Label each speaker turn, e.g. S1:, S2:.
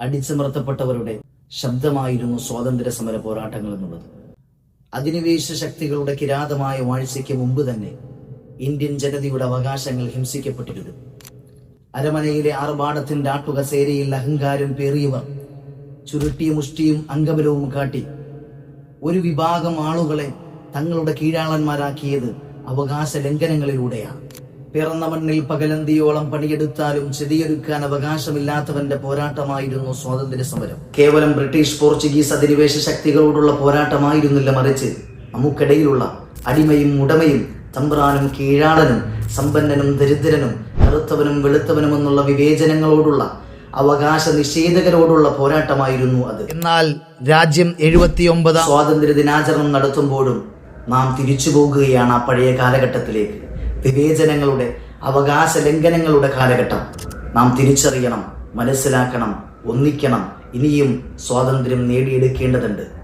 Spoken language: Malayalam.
S1: അടിച്ചമർത്തപ്പെട്ടവരുടെ ശബ്ദമായിരുന്നു സ്വാതന്ത്ര്യ സമര പോരാട്ടങ്ങൾ എന്നുള്ളത് അധിനിവേശ ശക്തികളുടെ കിരാതമായ വാഴ്ചയ്ക്ക് മുമ്പ് തന്നെ ഇന്ത്യൻ ജനതയുടെ അവകാശങ്ങൾ ഹിംസിക്കപ്പെട്ടിരുന്നു. അരമനയിലെ ആർഭാടത്തിന്റെ ആട്ടുകസേരയിൽ അഹങ്കാരം പേറിയവർ ചുരുട്ടിയ മുഷ്ടിയും അംഗബലവും കാട്ടി ഒരു വിഭാഗം ആളുകളെ തങ്ങളുടെ കീഴാളന്മാരാക്കിയത് അവകാശ ലംഘനങ്ങളിലൂടെയാണ് പിറന്ന മണ്ണിൽ പകലന്തിയോളം പണിയെടുത്താലും ചെതിയൊരുക്കാൻ അവകാശമില്ലാത്തവന്റെ പോരാട്ടമായിരുന്നു സ്വാതന്ത്ര്യ സമരം. കേവലം ബ്രിട്ടീഷ് പോർച്ചുഗീസ് അധിനിവേശ ശക്തികളോടുള്ള പോരാട്ടമായിരുന്നില്ല മറിച്ച് നമുക്കിടയിലുള്ള അടിമയും ഉടമയും തമ്പ്രാനും കീഴാടനും സമ്പന്നനും ദരിദ്രനും കറുത്തവനും വെളുത്തവനും എന്നുള്ള വിവേചനങ്ങളോടുള്ള അവകാശ നിഷേധകരോടുള്ള പോരാട്ടമായിരുന്നു അത്. എന്നാൽ രാജ്യം എഴുപത്തിയൊമ്പത് സ്വാതന്ത്ര്യ ദിനാചരണം നടത്തുമ്പോഴും നാം തിരിച്ചു പോകുകയാണ് ആ പഴയ കാലഘട്ടത്തിലേക്ക്. വിവേചനങ്ങളുടെ അവകാശ ലംഘനങ്ങളുടെ കാലഘട്ടം. നാം തിരിച്ചറിയണം മനസ്സിലാക്കണം ഒന്നിക്കണം. ഇനിയും സ്വാതന്ത്ര്യം നേടിയെടുക്കേണ്ടതുണ്ട്.